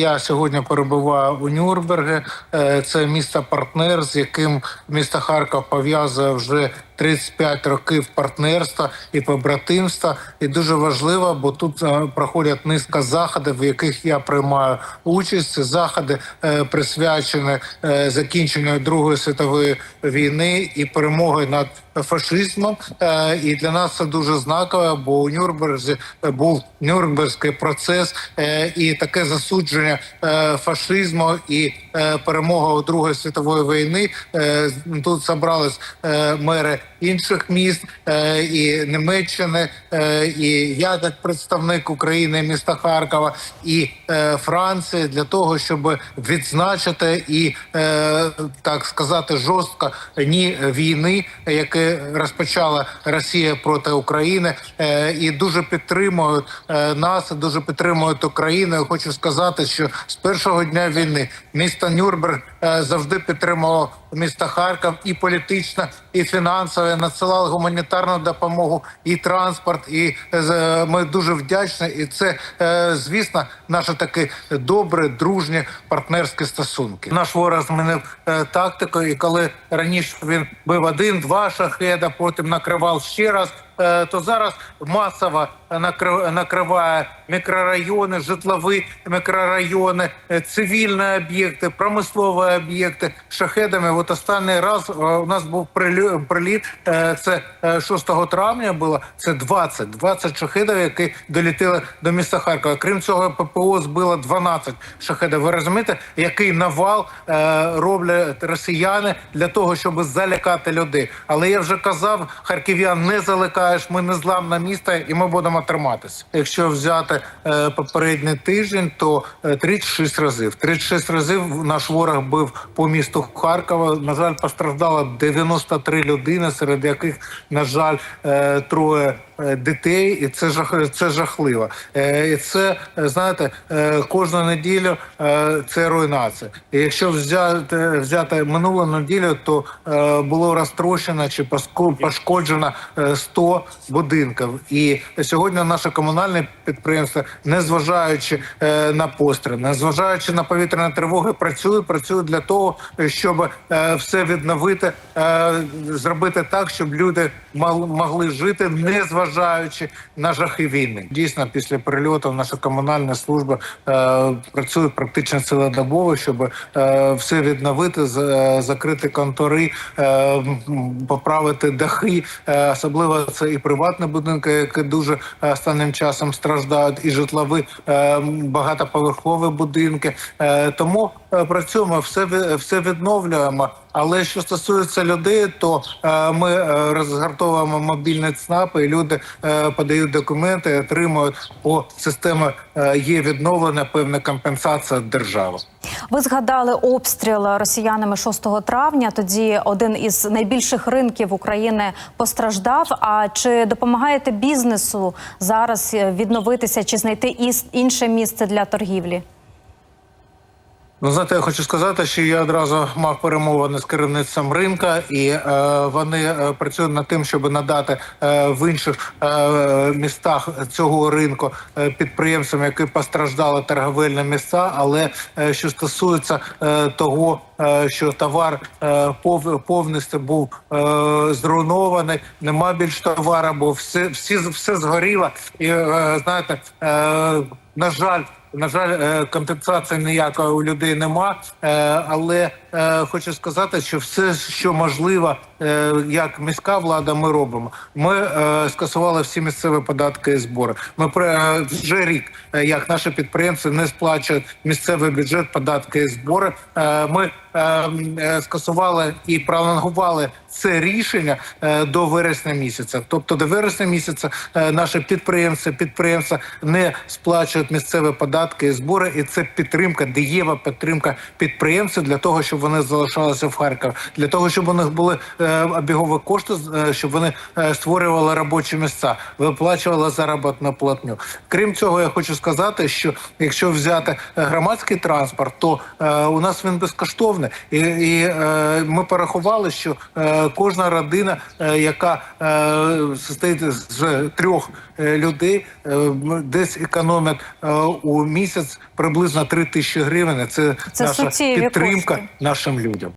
я сьогодні перебуваю у Нюрнбергі. Е, Це місто партнер, з яким місто Харків пов'язує вже 35 років партнерства і побратимства. І дуже важливо, бо тут е, проходять низка заходів, в яких я приймаю участь. Це заходи е, присвячені е, закінченню Другої світової війни і перемоги над фашизмом. І для нас це дуже знаково, бо у Нюрнберзі був Нюрнберзький процес і таке засудження фашизму і перемога у Другої світової війни. Тут зібрались мери інших міст е, і Німеччини, е, і я як представник України, міста Харкова і е, Франції для того, щоб відзначити і так сказати жорстко ні війни, яке розпочала Росія проти України, і дуже підтримують нас, дуже підтримують Україну. Я хочу сказати, що з першого дня війни місто Нюрнберг завжди підтримувало місто Харків і політично, і фінансово надсилали гуманітарну допомогу, і транспорт. І е, ми дуже вдячні. І це, е, звісно, наші такі добрі, дружні партнерські стосунки. Наш ворог змінив е, тактику, і коли раніше він бив один-два шахеда, потім накривав ще раз. е, То зараз масово накри- накриває мікрорайони, житлові мікрорайони, е, цивільні об'єкти, промислові об'єкти шахедами. От останній раз е, у нас був приліт. е, Це е, 6 травня було. Це 20, 20 шахедів, які долітили до міста Харкова. Крім цього, ППО збило 12 шахедів. Ви розумієте, який навал роблять росіяни для того, щоб залякати людей. Але я вже казав, харків'ян не залякаєш. Ми не зламне місто, і ми будемо триматися. Якщо взяти е, попередній тиждень, то е, 36 разів. 36 разів наш ворог бив по місту Харкова. На жаль, постраждало 93 людини, серед яких, на жаль, е, троє е, дітей, і це жах це жахливо. Е, І це е, знаєте, е, кожну неділю е, це руйнація. І якщо взяти взяти минулу неділю, то е, було розтрощено чи пошкоджено е, 100 будинків. І сьогодні наше комунальне підприємство, незважаючи е, на постріл, незважаючи на повітряні тривоги, працює, працює для того, щоб е, все відновити, е, зробити так, щоб люди могли жити, не зважаючи на жахи війни. Дійсно, після прильоту наша комунальна служба е, працює практично цілодобово, щоб е, все відновити, з- е, закрити контори, е, поправити дахи. Е, особливо це і приватні будинки, які дуже е, останнім часом страждають, і житлові е, багатоповерхові будинки. Е, тому працюємо, все все відновлюємо. Але що стосується людей, то е, ми е, розгортовуємо мобільні ЦНАПи, і люди е, подають документи, отримують по системі е, є відновлена певна компенсація держави. Ви згадали обстріл росіянами 6 травня. Тоді один із найбільших ринків України постраждав. А чи допомагаєте бізнесу зараз е, відновитися чи знайти іс- інше місце для торгівлі? Ну, знаєте, я хочу сказати, що я одразу мав перемовини з керівництвом ринка, і е, вони е, працюють над тим, щоб надати е, в інших е, містах цього ринку е, підприємцям, які постраждали торговельні місця. Але е, що стосується е, того, е, що товар е, пов, повністю був е, зруйнований, нема більш товару, бо все, всі все згоріло, і е, знаєте, е, на жаль. На жаль, е, компенсації ніякої у людей нема, е, але е, хочу сказати, що все, що можливо, як міська влада, ми робимо. Ми скасували всі місцеві податки і збори. Ми е, вже рік, як наші підприємці не сплачують місцевий бюджет, податки і збори. Ми скасували і пролонгували це рішення е, до вересня місяця. Тобто до вересня місяця е, наші підприємці, підприємства не сплачують місцеві податки і збори, і це підтримка, дієва підтримка підприємців для того, щоб вони залишалися в Харкові, для того, щоб у них були е, обігові кошти, е, щоб вони е, створювали робочі місця, виплачували заробітну платню. Крім цього, я хочу сказати, що якщо взяти е, громадський транспорт, то е, у нас він безкоштовний. Безумовне. І, і е, ми порахували, що е, кожна родина, е, яка е, состоїть з трьох е, людей, е, десь економить е, у місяць приблизно 3 тисячі гривень. Це, Це наша підтримка кошти. нашим людям.